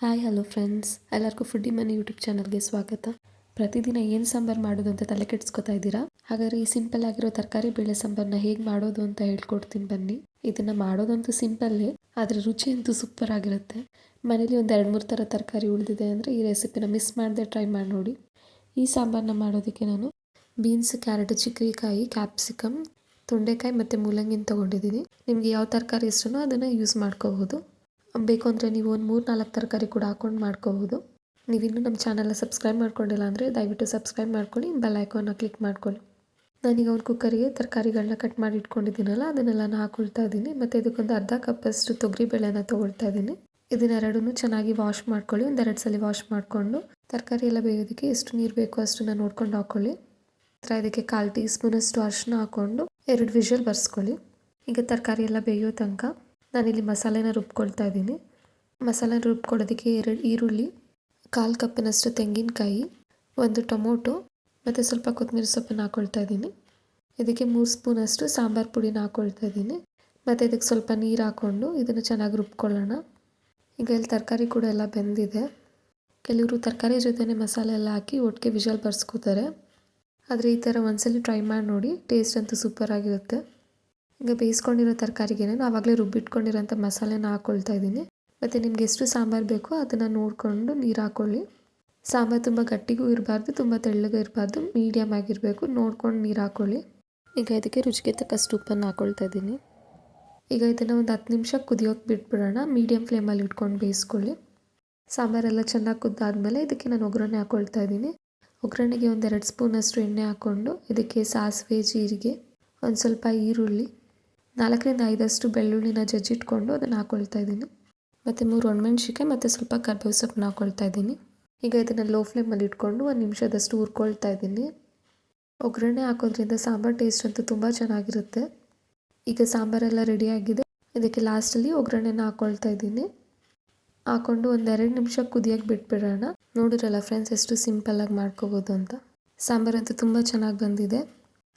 Hi, hello friends. ಎಲ್ಲರಿಗೂ foodie ಮನೆ YouTube ಚಾನಲ್ಗೆ ಸ್ವಾಗತ. ಪ್ರತಿದಿನ ಏನು ಸಾಂಬಾರು ಮಾಡೋದು ಅಂತ ತಲೆ ಕೆಡಿಸ್ಕೊತಾ ಇದ್ದೀರಾ? ಹಾಗಾದ್ರೆ ಈ ಸಿಂಪಲ್ ಆಗಿರೋ ತರಕಾರಿ ಬೇಳೆ ಸಾಂಬಾರನ್ನ ಹೇಗೆ ಮಾಡೋದು ಅಂತ ಹೇಳ್ಕೊಡ್ತೀನಿ ಬನ್ನಿ. ಇದನ್ನು ಮಾಡೋದಂತೂ ಸಿಂಪಲ್ಲೇ, ಆದರೆ ರುಚಿ ಅಂತೂ ಸೂಪರ್ ಆಗಿರುತ್ತೆ. ಮನೇಲಿ ಒಂದು ಎರಡು, ಮೂರು ಥರ ತರಕಾರಿ ಉಳಿದಿದೆ ಅಂದರೆ ಈ ರೆಸಿಪಿನ ಮಿಸ್ ಮಾಡದೆ ಟ್ರೈ ಮಾಡಿ ನೋಡಿ. ಈ ಸಾಂಬಾರನ್ನ ಮಾಡೋದಕ್ಕೆ ನಾನು ಬೀನ್ಸ್, ಕ್ಯಾರೆಟ್ ಚಿಕ್ಕರಿಕಾಯಿ ಕ್ಯಾಪ್ಸಿಕಮ್, ತೊಂಡೆಕಾಯಿ ಮತ್ತು ಮೂಲಂಗಿನ ತೊಗೊಂಡಿದ್ದೀನಿ. ನಿಮಗೆ ಯಾವ ತರಕಾರಿ ಇಷ್ಟನೋ ಅದನ್ನು ಯೂಸ್ ಮಾಡ್ಕೋಬೋದು. ಬೇಕು ಅಂದರೆ ನೀವು ಒಂದು ಮೂರು ನಾಲ್ಕು ತರಕಾರಿ ಕೂಡ ಹಾಕೊಂಡು ಮಾಡ್ಕೋಬೋದು. ನೀವಿನ್ನೂ ನಮ್ಮ ಚಾನಲ್ನ ಸಬ್ಸ್ಕ್ರೈಬ್ ಮಾಡ್ಕೊಂಡಿಲ್ಲ ಅಂದರೆ ದಯವಿಟ್ಟು ಸಬ್ಸ್ಕ್ರೈಬ್ ಮಾಡ್ಕೊಳ್ಳಿ, ಬೆಲ್ ಐಕಾನ್ನ ಕ್ಲಿಕ್ ಮಾಡ್ಕೊಳ್ಳಿ. ನಾನೀಗ ಒಂದು ಕುಕ್ಕರಿಗೆ ತರಕಾರಿಗಳನ್ನ ಕಟ್ ಮಾಡಿ ಇಟ್ಕೊಂಡಿದ್ದೀನಲ್ಲ, ಅದನ್ನೆಲ್ಲ ನಾನು ಹಾಕೊಳ್ತಾ ಇದ್ದೀನಿ. ಮತ್ತು ಇದಕ್ಕೊಂದು ಅರ್ಧ ಕಪ್ಪಷ್ಟು ತೊಗರಿಬೇಳೆನ ತೊಗೊಳ್ತಾ ಇದ್ದೀನಿ. ಇದನ್ನೆರಡನ್ನೂ ಚೆನ್ನಾಗಿ ವಾಶ್ ಮಾಡ್ಕೊಳ್ಳಿ, ಒಂದೆರಡು ಸಲ ವಾಶ್ ಮಾಡಿಕೊಂಡು. ತರಕಾರಿ ಎಲ್ಲ ಬೇಯೋದಕ್ಕೆ ಎಷ್ಟು ನೀರು ಬೇಕೋ ಅಷ್ಟನ್ನು ನೋಡ್ಕೊಂಡು ಹಾಕ್ಕೊಳ್ಳಿ ಥರ ಇದಕ್ಕೆ ಕಾಲು ಟೀ ಸ್ಪೂನಷ್ಟು ಅರಿಶಿನ ಹಾಕ್ಕೊಂಡು ಎರಡು ವಿಷಲ್ ಬರ್ಸ್ಕೊಳ್ಳಿ. ಈಗ ತರಕಾರಿ ಎಲ್ಲ ಬೇಯೋ ತನಕ ನಾನಿಲ್ಲಿ ಮಸಾಲೆನ ರುಬ್ಕೊಳ್ತಾ ಇದ್ದೀನಿ. ಮಸಾಲೆ ರುಬ್ಕೊಳ್ಳೋದಕ್ಕೆ ಎರಡು ಈರುಳ್ಳಿ, ಕಾಲು ಕಪ್ಪಿನಷ್ಟು ತೆಂಗಿನಕಾಯಿ, ಒಂದು ಟೊಮೊಟೊ ಮತ್ತು ಸ್ವಲ್ಪ ಕೊತ್ತಂಬರಿ ಸೊಪ್ಪನ್ನು ಹಾಕ್ಕೊಳ್ತಾ ಇದ್ದೀನಿ. ಇದಕ್ಕೆ ಮೂರು ಸ್ಪೂನಷ್ಟು ಸಾಂಬಾರು ಪುಡಿನ ಹಾಕ್ಕೊಳ್ತಾ ಇದ್ದೀನಿ. ಮತ್ತು ಇದಕ್ಕೆ ಸ್ವಲ್ಪ ನೀರು ಹಾಕ್ಕೊಂಡು ಇದನ್ನು ಚೆನ್ನಾಗಿ ರುಬ್ಕೊಳ್ಳೋಣ. ಈಗ ಇಲ್ಲಿ ತರಕಾರಿ ಕೂಡ ಎಲ್ಲ ಬೆಂದಿದೆ. ಕೆಲವರು ತರಕಾರಿ ಜೊತೆನೇ ಮಸಾಲೆ ಎಲ್ಲ ಹಾಕಿ ಒಟ್ಟಿಗೆ ವಿಷಲ್ ಬರ್ಸ್ಕೋತಾರೆ. ಆದರೆ ಈ ಥರ ಒಂದ್ಸಲಿ ಟ್ರೈ ಮಾಡಿ ನೋಡಿ, ಟೇಸ್ಟ್ ಅಂತೂ ಸೂಪರ್ ಆಗಿರುತ್ತೆ. ಈಗ ಬೇಯಿಸ್ಕೊಂಡಿರೋ ತರಕಾರಿಗೆ ನಾನು ಆವಾಗಲೇ ರುಬ್ಬಿಟ್ಕೊಂಡಿರೋಂಥ ಮಸಾಲೆನ ಹಾಕ್ಕೊಳ್ತಾ ಇದ್ದೀನಿ. ಮತ್ತು ನಿಮ್ಗೆ ಎಷ್ಟು ಸಾಂಬಾರು ಬೇಕೋ ಅದನ್ನು ನೋಡಿಕೊಂಡು ನೀರು ಹಾಕ್ಕೊಳ್ಳಿ ಸಾಂಬಾರು ತುಂಬ ಗಟ್ಟಿಗೂ ಇರಬಾರ್ದು, ತುಂಬ ತೆಳ್ಳಗೂ ಇರಬಾರ್ದು ಮೀಡಿಯಮ್ ಆಗಿರಬೇಕು. ನೋಡ್ಕೊಂಡು ನೀರು ಹಾಕ್ಕೊಳ್ಳಿ ಈಗ ಇದಕ್ಕೆ ರುಚಿಗೆ ತಕ್ಕಷ್ಟು ಉಪ್ಪನ್ನು ಹಾಕ್ಕೊಳ್ತಾ ಇದ್ದೀನಿ. ಈಗ ಇದನ್ನು ಒಂದು ಹತ್ತು ನಿಮಿಷ ಕುದಿಯೋಕೆ ಬಿಟ್ಬಿಡೋಣ. ಮೀಡಿಯಮ್ ಫ್ಲೇಮಲ್ಲಿ ಇಟ್ಕೊಂಡು ಬೇಯಿಸ್ಕೊಳ್ಳಿ. ಸಾಂಬಾರೆಲ್ಲ ಚೆನ್ನಾಗಿ ಕುದ್ದಾದಮೇಲೆ ಇದಕ್ಕೆ ನಾನು ಒಗ್ಗರಣೆ ಹಾಕ್ಕೊಳ್ತಾ ಇದ್ದೀನಿ. ಒಗ್ಗರಣೆಗೆ ಒಂದೆರಡು ಸ್ಪೂನಷ್ಟು ಎಣ್ಣೆ ಹಾಕ್ಕೊಂಡು ಇದಕ್ಕೆ ಸಾಸಿವೆ, ಜೀರಿಗೆ, ಒಂದು ಸ್ವಲ್ಪ ಈರುಳ್ಳಿ ನಾಲ್ಕರಿಂದ ಐದಷ್ಟು ಬೆಳ್ಳುಳ್ಳಿನ ಜಜ್ಜಿಟ್ಕೊಂಡು ಅದನ್ನು ಹಾಕ್ಕೊಳ್ತಾ ಇದ್ದೀನಿ. ಮತ್ತು ಮೂರು ಒಣಮೆಣ್ಸಿಕಾಯಿ ಮತ್ತು ಸ್ವಲ್ಪ ಕರ್ಬೇವು ಸೊಪ್ಪನ್ನ ಹಾಕ್ಕೊಳ್ತಾ ಇದ್ದೀನಿ. ಈಗ ಇದನ್ನು ಲೋ ಫ್ಲೇಮಲ್ಲಿ ಇಟ್ಕೊಂಡು ಒಂದು ನಿಮಿಷದಷ್ಟು ಹುರ್ಕೊಳ್ತಾ ಇದ್ದೀನಿ. ಒಗ್ಗರಣೆ ಹಾಕೋದ್ರಿಂದ ಸಾಂಬಾರು ಟೇಸ್ಟ್ ಅಂತೂ ತುಂಬ ಚೆನ್ನಾಗಿರುತ್ತೆ. ಈಗ ಸಾಂಬಾರೆಲ್ಲ ರೆಡಿಯಾಗಿದೆ ಇದಕ್ಕೆ ಲಾಸ್ಟಲ್ಲಿ ಒಗ್ಗರಣೆನ ಹಾಕ್ಕೊಳ್ತಾ ಇದ್ದೀನಿ. ಹಾಕ್ಕೊಂಡು ಒಂದೆರಡು ನಿಮಿಷ ಕುದಿಯೋಕ್ಕೆ ಬಿಟ್ಬಿಡೋಣ. ನೋಡಿರಲ್ಲ ಫ್ರೆಂಡ್ಸ್ ಎಷ್ಟು ಸಿಂಪಲ್ಲಾಗಿ ಮಾಡ್ಕೋಬೋದು ಅಂತ. ಸಾಂಬಾರಂತೂ ತುಂಬ ಚೆನ್ನಾಗಿ ಬಂದಿದೆ.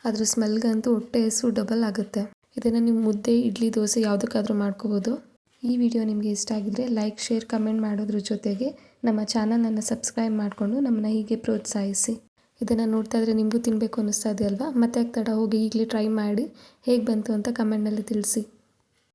ಅದ್ರ ಸ್ಮೆಲ್ಗಂತೂ ಹೊಟ್ಟೆ ಹೆಸರು ಡಬಲ್ ಆಗುತ್ತೆ. ಇದನ್ನು ನೀವು ಮುದ್ದೆ, ಇಡ್ಲಿ, ದೋಸೆ ಯಾವುದಕ್ಕಾದರೂ ಮಾಡ್ಕೋಬೋದು. ಈ ವಿಡಿಯೋ ನಿಮಗೆ ಇಷ್ಟ ಆಗಿದ್ರೆ ಲೈಕ್, ಶೇರ್, ಕಮೆಂಟ್ ಮಾಡೋದ್ರ ಜೊತೆಗೆ ನಮ್ಮ ಚಾನಲನ್ನು ಸಬ್ಸ್ಕ್ರೈಬ್ ಮಾಡಿಕೊಂಡು ನಮ್ಮನ್ನು ಹೀಗೆ ಪ್ರೋತ್ಸಾಹಿಸಿ. ಇದನ್ನು ನೋಡ್ತಾ ಇದ್ರೆ ನಿಮಗೂ ತಿನ್ನಬೇಕು ಅನ್ನಿಸ್ತಾ ಇದೆಯಲ್ವಾ ಮತ್ತೆ ತಡ? ಹೋಗಿ ಈಗಲೇ ಟ್ರೈ ಮಾಡಿ. ಹೇಗೆ ಬಂತು ಅಂತ ಕಮೆಂಟ್ನಲ್ಲಿ ತಿಳಿಸಿ.